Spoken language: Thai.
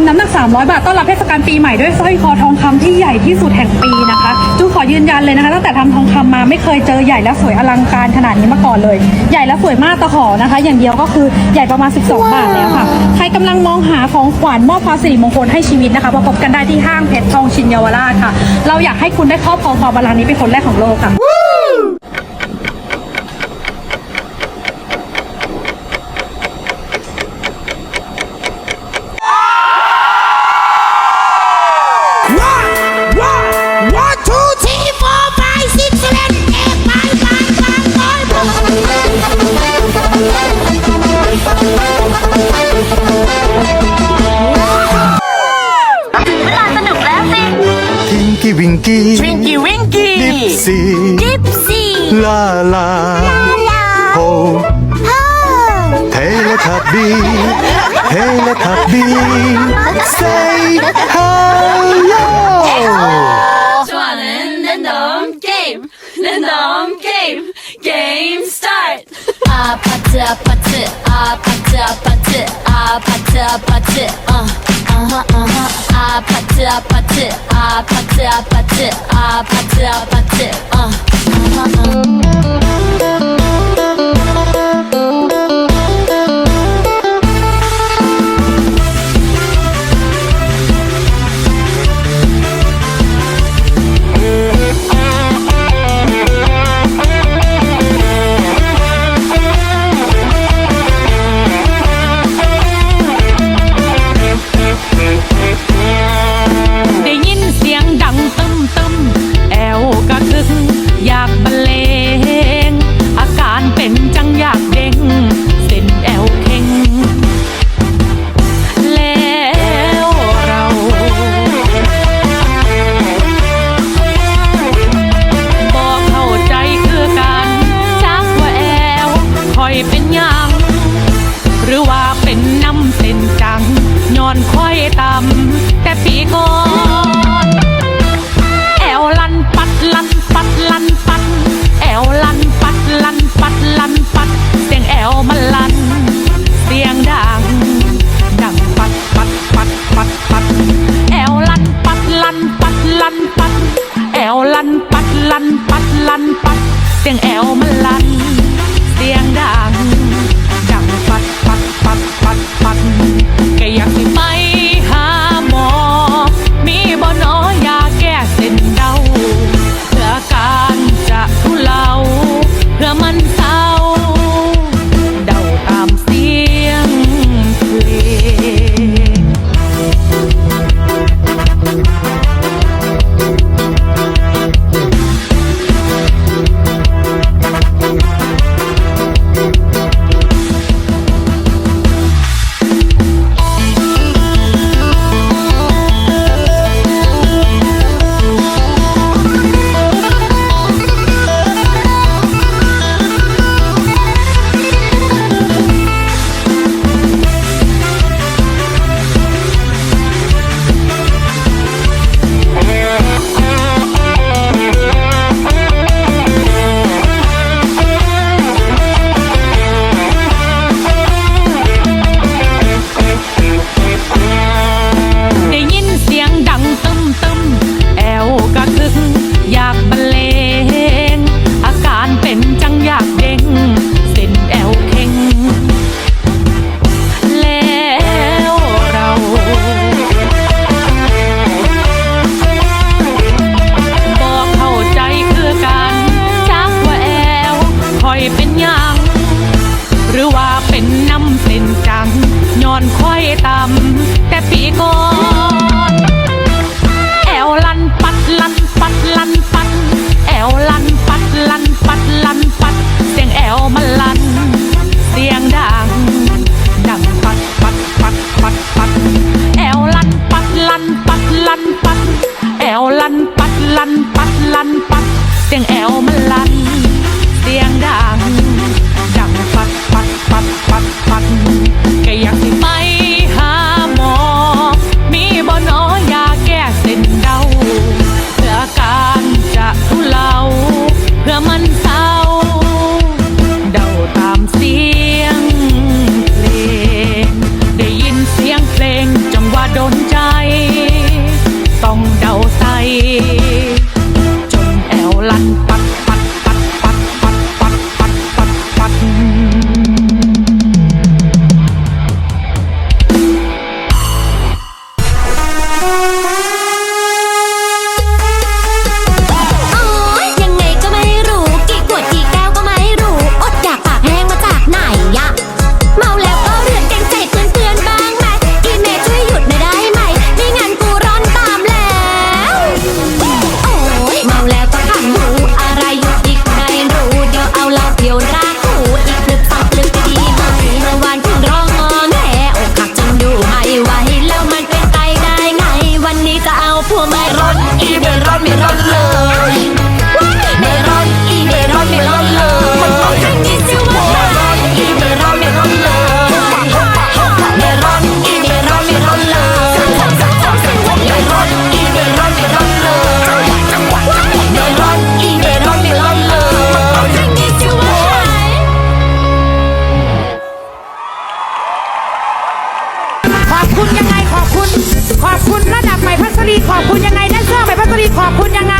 ำน้ำหนัก 300 บาทต้อนรับเทศกาลปีใหม่ด้วยสร้อยคอทองคำที่ใหญ่ที่สุดแห่งปีนะคะจูขอยืนยันเลยนะคะตั้งแต่ทำทองคำมาไม่เคยเจอใหญ่และสวยอลังการขนาดนี้มาก่อนเลย ใหญ่และสวยมากตะขอนะคะ อย่างเดียวก็คือใหญ่ประมาณ 12 บาทแล้วค่ะ ใครกำลังมองหาของขวัญมอบความสิริมงคลให้ชีวิตนะคะมาพบกันได้ที่ห้างเพชรทองชินเยาวราชค่ะ เราอยากให้คุณได้ครอบครองความบาลานซ์นี้เป็นคนแรกของโลกค่ะ Tinky Winky. Twinky Winky. Dipsy. Dipsy. La La. La La. Ho. Ho. Teletubby Teletubby Say hello 좋아하는 랜덤 게임 랜덤 게임 게임 스타트 아파트 아파트 아파트 아파트 아파트 아파트 아파트 아파트 아파트 아파트 아파트 아파트 어 วลันปัดลันปัดลันปัด เสียงแอวมันลันเสียงดังดังปัดปัดปัดปัดปัดก็อยากสิมา อยเป็นยังหรือว่าเป็นน้ำเส้นจังย้อนค่อยต่ำแต่ปีก่อน ahí. ขอบคุณยังไง